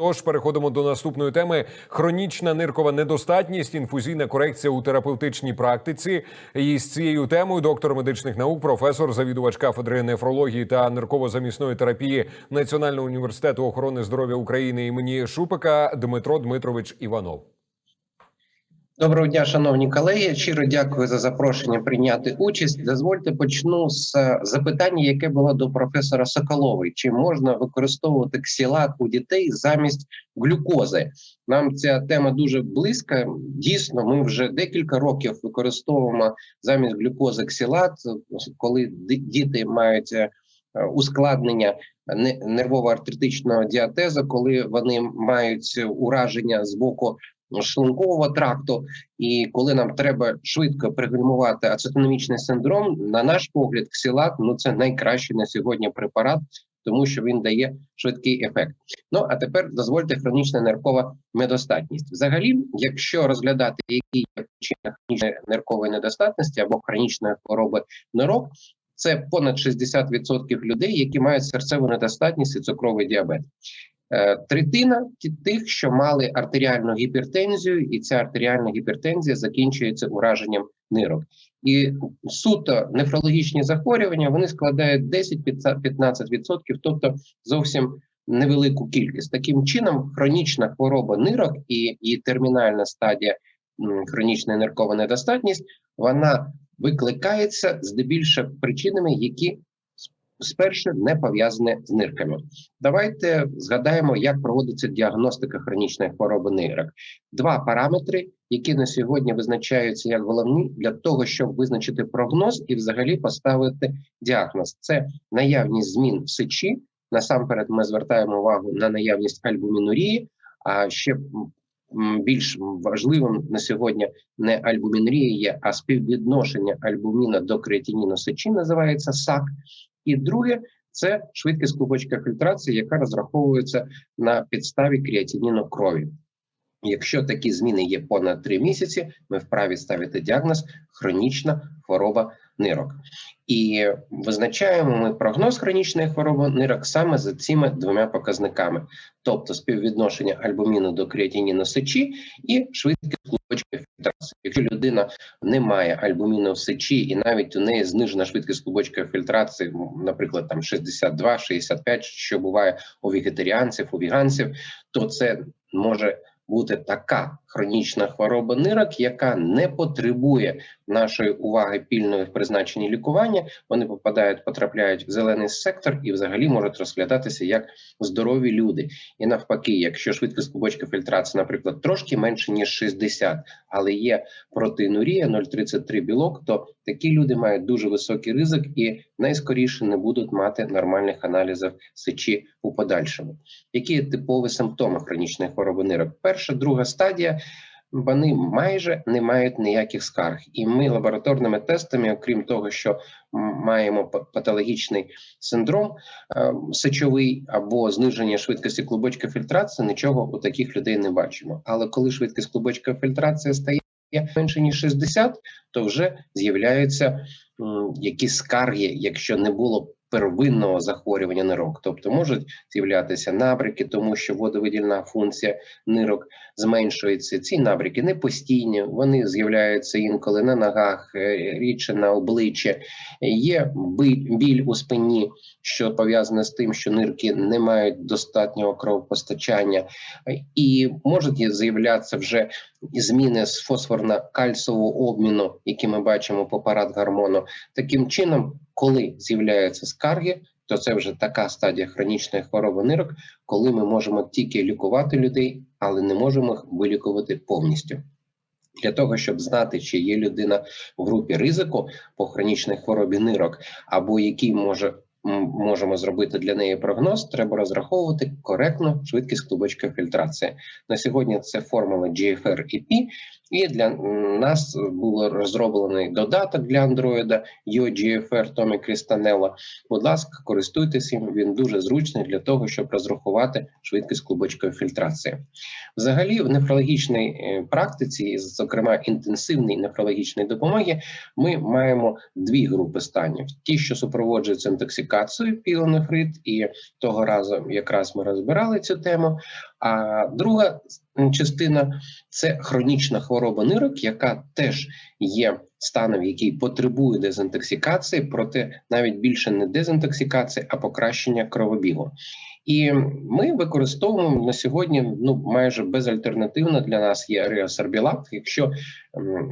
Тож переходимо до наступної теми: хронічна ниркова недостатність, інфузійна корекція у терапевтичній практиці. І з цією темою доктор медичних наук, професор, завідувач кафедри нефрології та нирково-замісної терапії Національного університету охорони здоров'я України імені Шупика Дмитро Дмитрович Іванов. Доброго дня, шановні колеги. Щиро дякую за запрошення прийняти участь. Дозвольте почну з е, запитання, яке було до професора Соколової: чи можна використовувати ксілат у дітей замість глюкози? Нам ця тема дуже близька. Дійсно, ми вже декілька років використовуємо замість глюкози ксілат, коли діти мають е, ускладнення нервово-артритичного діатезу, коли вони мають ураження з боку шлункового тракту, і коли нам треба швидко пригальмувати ацетономічний синдром, на наш погляд, ксілат ну це найкращий на сьогодні препарат, тому що він дає швидкий ефект. Ну а тепер дозвольте хронічна ниркова недостатність. Взагалі, якщо розглядати, які є причини хронічної ниркової недостатності або хронічної хвороби нирок, це понад 60% людей, які мають серцеву недостатність і цукровий діабет. Е, Третина тих, що мали артеріальну гіпертензію, і ця артеріальна гіпертензія закінчується ураженням нирок. І суто нефрологічні захворювання вони складають 10-15%, тобто зовсім невелику кількість. Таким чином, хронічна хвороба нирок і її термінальна стадія хронічна ниркова недостатність, вона викликається здебільшого причинами, які спершу не пов'язані з нирками. Давайте згадаємо, як проводиться діагностика хронічної хвороби нирок. Два параметри, які на сьогодні визначаються як головні для того, щоб визначити прогноз і взагалі поставити діагноз. Це наявність змін в сечі. Насамперед, ми звертаємо увагу на наявність альбумінурії, а ще більш важливим на сьогодні не альбумінурія є, а співвідношення альбуміна до креатиніну сечі називається САК. І друге це швидкість клубочка фільтрації, яка розраховується на підставі креатиніну крові. Якщо такі зміни є понад 3 місяці, ми вправі ставити діагноз хронічна хвороба нирок. І визначаємо ми прогноз хронічної хвороби нирок саме за цими двома показниками, тобто співвідношення альбуміну до креатиніну сечі і швидкість клубочка фільтрації. Якщо людина не має альбуміну в сечі, і навіть у неї знижена швидкість клубочка фільтрації, наприклад, там 62-65, що буває у вегетаріанців, у віганців, то це може бути така хронічна хвороба нирок, яка не потребує нашої уваги пільної в призначенні лікування. Вони попадають, потрапляють в зелений сектор і взагалі можуть розглядатися як здорові люди. І навпаки, якщо швидкість клубочка фільтрації, наприклад, трошки менше ніж 60, але є протеїнурія 0,33 білок, то такі люди мають дуже високий ризик і найскоріше не будуть мати нормальних аналізів сечі у подальшому. Які типові симптоми хронічної хвороби нирок? Перша, друга стадія. Вони майже не мають ніяких скарг, і ми лабораторними тестами, окрім того, що маємо патологічний синдром е, сечовий або зниження швидкості клубочка фільтрації, нічого у таких людей не бачимо. Але коли швидкість клубочка фільтрації стає менше ніж 60, то вже з'являються якісь скарги, якщо не було первинного захворювання нирок, тобто можуть з'являтися набряки, тому що водовидільна функція нирок зменшується. Ці набряки не постійні, вони з'являються інколи на ногах, е, рідше на обличчі. Є біль у спині, що пов'язане з тим, що нирки не мають достатнього кровопостачання, і можуть з'являтися вже зміни з фосфорно-кальцевого обміну, які ми бачимо по парадгормону. Таким чином, коли з'являються скарги, то це вже така стадія хронічної хвороби нирок, коли ми можемо тільки лікувати людей, але не можемо їх вилікувати повністю. Для того щоб знати, чи є людина в групі ризику по хронічній хворобі нирок, або який може можемо зробити для неї прогноз, треба розраховувати коректну швидкість клубочка фільтрації. На сьогодні це формула GFR-EP, і для нас був розроблений додаток для Android YoGFR Томі Крістанелла. Будь ласка, користуйтесь їм. Він дуже зручний для того, щоб розрахувати швидкість клубочкової фільтрації. Взагалі, в нефрологічній е, практиці, зокрема інтенсивній нефрологічній допомоги, ми маємо дві групи станів: ті, що супроводжуються інтоксикацією, пілонефрит, і того разу якраз ми розбирали цю тему. А друга частина це хронічна хвороба нирок, яка теж є станом, який потребує дезінтоксикації, проте навіть більше не дезінтоксикації, а покращення кровобігу. І ми використовуємо на сьогодні ну майже безальтернативно для нас є реосорбілат. Якщо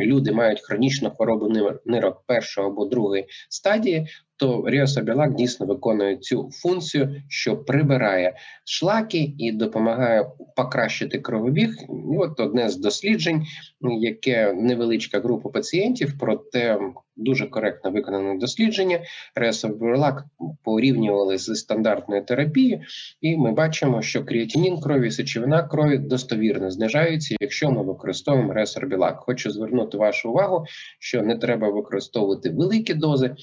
люди мають хронічну хворобу нирок першої або другої стадії, то ріосабілак дійсно виконує цю функцію, що прибирає шлаки і допомагає покращити кровобіг. От одне з досліджень, яке невеличка група пацієнтів, проте дуже коректно виконане дослідження. Ресабілак порівнювали з стандартною терапією, і ми бачимо, що креатинін крові, сечовина крові достовірно знижаються, якщо ми використовуємо ресорбілак. Хочу звернути вашу увагу, що не треба використовувати великі дози.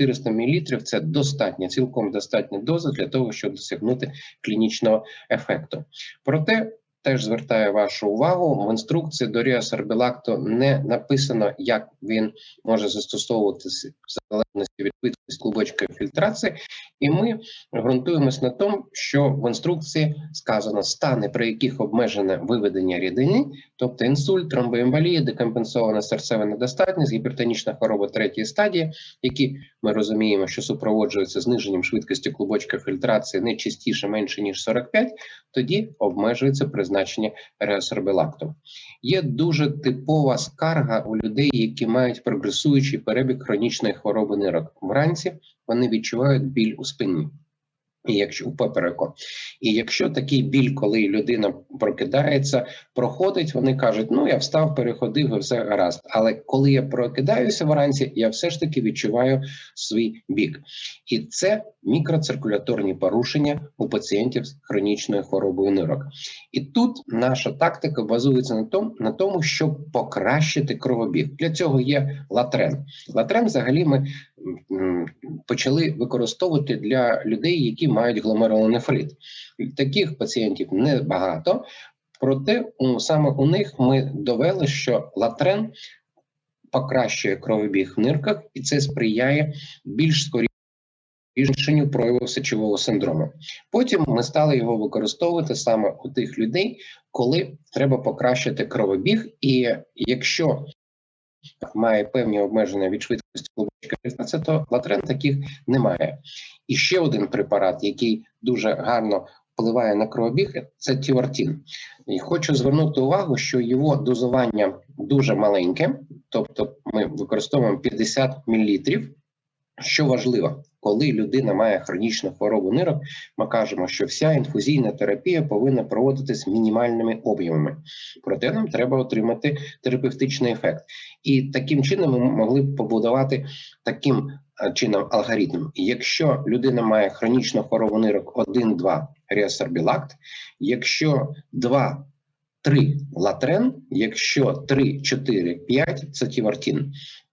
200-400 мл – це достатня, цілком достатня доза для того, щоб досягнути клінічного ефекту. Проте теж звертаю вашу увагу, в інструкції до ріосорбілакту не написано, як він може застосовуватися в залежності від швидкості клубочкової фільтрації, і ми ґрунтуємось на тому, що в інструкції сказано стани, при яких обмежене виведення рідини, тобто інсульт, тромбоемболія, декомпенсована серцева недостатність, гіпертонічна хвороба третьої стадії, які ми розуміємо, що супроводжуються зниженням швидкості клубочка фільтрації не частіше менше ніж 45, тоді обмежується призначення реосорбілакту. Є дуже типова скарга у людей, які мають прогресуючий перебіг хронічної хвороби нирок. Вранці вони відчувають біль у спині. І якщо у попереку, і якщо такий біль, коли людина прокидається, проходить, вони кажуть: ну я встав, переходив, і все гаразд. Але коли я прокидаюся вранці, я все ж таки відчуваю свій бік, і це мікроциркуляторні порушення у пацієнтів з хронічною хворобою нирок. І тут наша тактика базується на тому, на тому, щоб покращити кровобіг. Для цього є латрен. Латрен, взагалі, ми почали використовувати для людей, які мають гломерулонефрит. Таких пацієнтів небагато, проте саме у них ми довели, що латрен покращує кровобіг в нирках, і це сприяє більш скорі збільшенню прояву сечового синдрому. Потім ми стали його використовувати саме у тих людей, коли треба покращити кровобіг, і якщо має певні обмеження від швидкості клубочка фільтрації, то латрен таких немає. І ще один препарат, який дуже гарно впливає на кровобіг, це тівартін. І хочу звернути увагу, що його дозування дуже маленьке, тобто ми використовуємо 50 мл. Що важливо, коли людина має хронічну хворобу нирок, ми кажемо, що вся інфузійна терапія повинна проводитись мінімальними об'ємами. Проте нам треба отримати терапевтичний ефект. І таким чином ми могли б побудувати таким е, чином алгоритм. Якщо людина має хронічну хворобу нирок 1-2 реосорбілакт, якщо 2 3 латрен, якщо 3, 4, 5 це.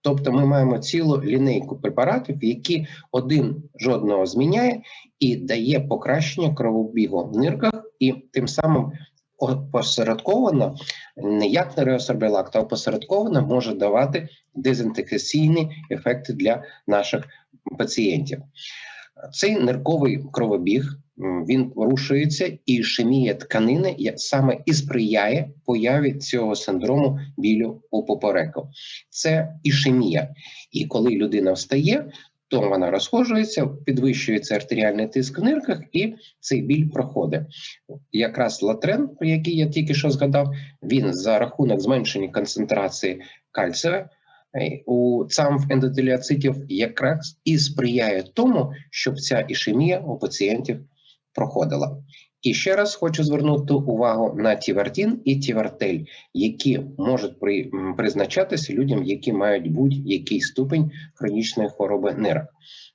Тобто ми маємо цілу лінейку препаратів, які один жодного зміняє і дає покращення кровобігу в нирках, і тим самим опосередковано, не як на реосорбілакт, а опосередковано може давати дезінтоксиційні ефекти для наших пацієнтів. Цей нирковий кровобіг він порушується, і ішемія тканини саме і сприяє появі цього синдрому білю у попереку. Це ішемія. І коли людина встає, то вона розходжується, підвищується артеріальний тиск в нирках, і цей біль проходить. Якраз латрен, про який я тільки що згадав, він за рахунок зменшення концентрації кальцію е, у цамф ендотеліоцитів якраз і сприяє тому, щоб ця ішемія у пацієнтів проходила. І ще раз хочу звернути увагу на тівартін і тівартель, які можуть при, призначатися людям, які мають будь-який ступень хронічної хвороби нирок.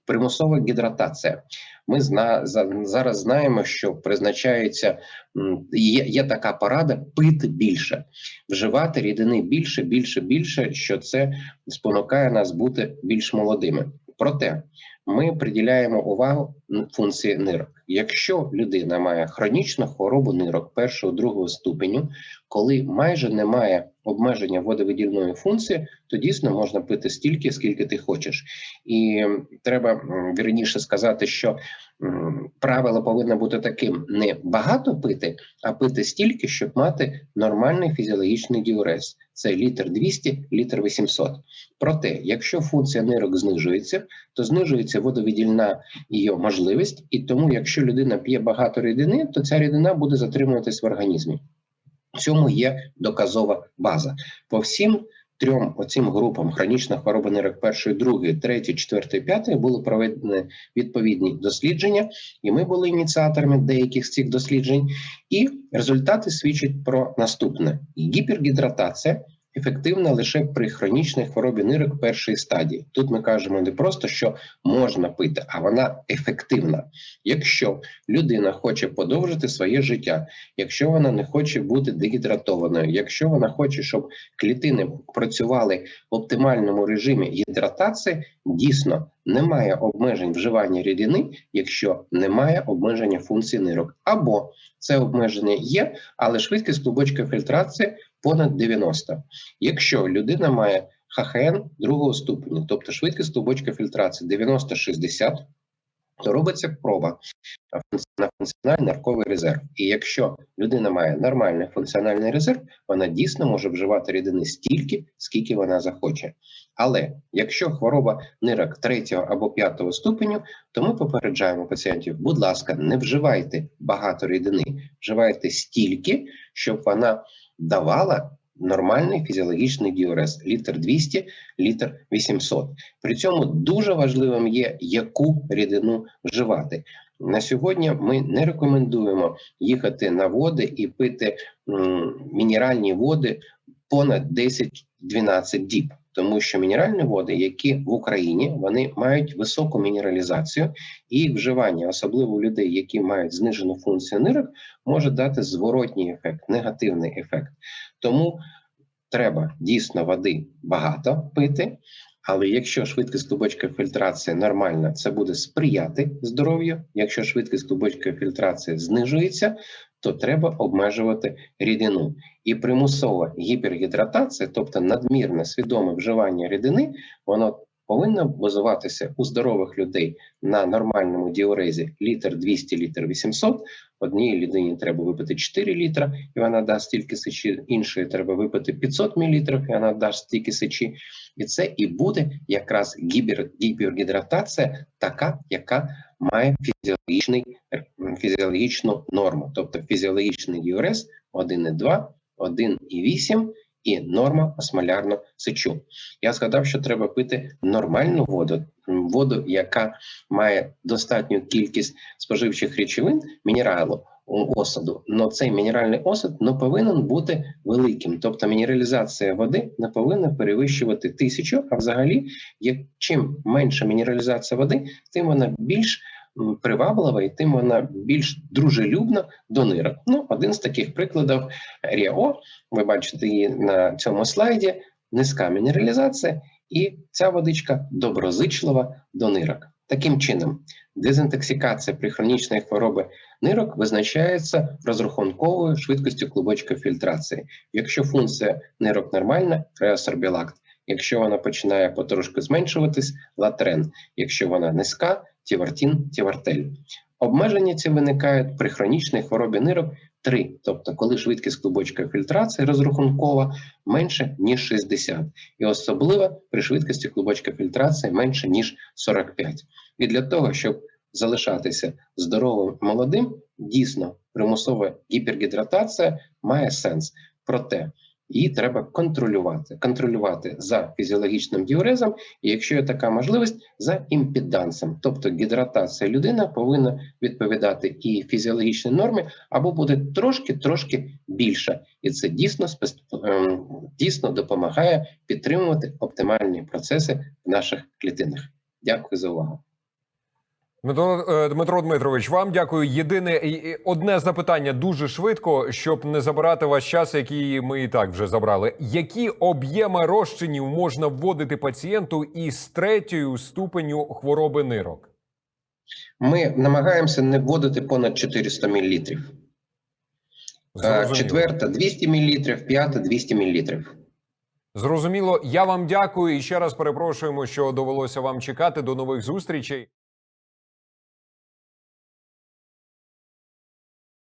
Примусова гідратація. Ми зна, за, зараз знаємо, що призначається є, є така порада пити більше, вживати рідини більше, більше, більше, що це спонукає нас бути більш молодими. Проте ми приділяємо увагу функції нирок. Якщо людина має хронічну хворобу нирок першого другого ступеню, коли майже немає обмеження водовидільної функції, то дійсно можна пити стільки, скільки ти хочеш. І треба вірніше сказати, що правило повинно бути таким: не багато пити, а пити стільки, щоб мати нормальний фізіологічний діурез. Це літр 200, літр 800. Проте, якщо функція нирок знижується, то знижується водовидільна її можливість, і тому, якщо людина п'є багато рідини, то ця рідина буде затримуватись в організмі. Цьому є доказова база. По всім трьом оцим групам хронічна хвороба нирок першої, другої, третьої, четвертої, п'ятої були проведені відповідні дослідження, і ми були ініціаторами деяких з цих досліджень. І результати свідчать про наступне: гіпергідратація ефективна лише при хронічній хворобі нирок першої стадії. Тут ми кажемо не просто, що можна пити, а вона ефективна. Якщо людина хоче подовжити своє життя, якщо вона не хоче бути дегідратованою, якщо вона хоче, щоб клітини працювали в оптимальному режимі гідратації, дійсно немає обмежень вживання рідини, якщо немає обмеження функції нирок, або це обмеження є, але швидкість клубочка фільтрації понад 90. Якщо людина має ХХН другого ступеня, тобто швидкість клубочка фільтрації 90-60, то робиться проба на функціональний нарковий резерв. І якщо людина має нормальний функціональний резерв, вона дійсно може вживати рідини стільки, скільки вона захоче. Але якщо хвороба нирок третього або п'ятого ступеню, то ми попереджаємо пацієнтів: будь ласка, не вживайте багато рідини, вживайте стільки, щоб вона давала нормальний фізіологічний діурез літр 200, літр 800. При цьому дуже важливим є, яку рідину вживати. На сьогодні ми не рекомендуємо їхати на води і пити мінеральні води понад 10-12 діб. Тому що мінеральні води, які в Україні вони мають високу мінералізацію, і їх вживання, особливо людей, які мають знижену функцію нирок, може дати зворотній ефект, негативний ефект. Тому треба дійсно води багато пити. Але якщо швидкість клубочкової фільтрації нормальна, це буде сприяти здоров'ю. Якщо швидкість клубочкової фільтрації знижується, то треба обмежувати рідину. І примусова гіпергідратація, тобто надмірне свідоме вживання рідини, воно повинно базуватися у здорових людей на нормальному діурезі літр 200, літр 800. Одній людині треба випити 4 літра, і вона дасть стільки сечі, іншої треба випити 500 мл, і вона дасть стільки сечі. І це і буде якраз гіпергідратація, така, яка має фізіологічний, фізіологічну норму, тобто фізіологічний діурез 1,2, 1,8 і норма осмолярну сечу. Я згадав, що треба пити нормальну воду, воду, яка має достатню кількість споживчих речовин, мінералу, осаду. Но цей мінеральний осад не повинен бути великим. Тобто мінералізація води не повинна перевищувати тисячу, а взагалі, чим менша мінералізація води, тим вона більш приваблива і тим вона більш дружелюбна до нирок. Ну, один з таких прикладів Ріо, ви бачите її на цьому слайді, низька мінералізація, і ця водичка доброзичлива до нирок. Таким чином, дезінтоксикація при хронічній хворобі нирок визначається розрахунковою швидкістю клубочка фільтрації. Якщо функція нирок нормальна, реосорбілакт. Якщо вона починає потрошку зменшуватись, латрен. Якщо вона низька, тівартін, тівартель. Обмеження ці виникають при хронічній хворобі нирок 3, тобто коли швидкість клубочка фільтрації розрахункова менше ніж 60, і особливо при швидкості клубочка фільтрації менше ніж 45. І для того, щоб залишатися здоровим молодим, дійсно примусова гіпергідратація має сенс. Проте її треба контролювати, контролювати за фізіологічним діурезом, і якщо є така можливість, за імпедансом. Тобто гідратація людина повинна відповідати і фізіологічній нормі, або буде трошки-трошки більша. І це дійсно ем, дійсно допомагає підтримувати оптимальні процеси в наших клітинах. Дякую за увагу. Дмитро, е, Дмитро Дмитрович, вам дякую. Єдине одне запитання дуже швидко, щоб не забирати ваш час, який ми і так вже забрали. Які об'єми розчинів можна вводити пацієнту із третьою ступеню хвороби нирок? Ми намагаємося не вводити понад 400 мл. Зрозуміло. четверта 200 мл, п'ята 200 мл. Зрозуміло. Я вам дякую і ще раз перепрошуємо, що довелося вам чекати. До нових зустрічей.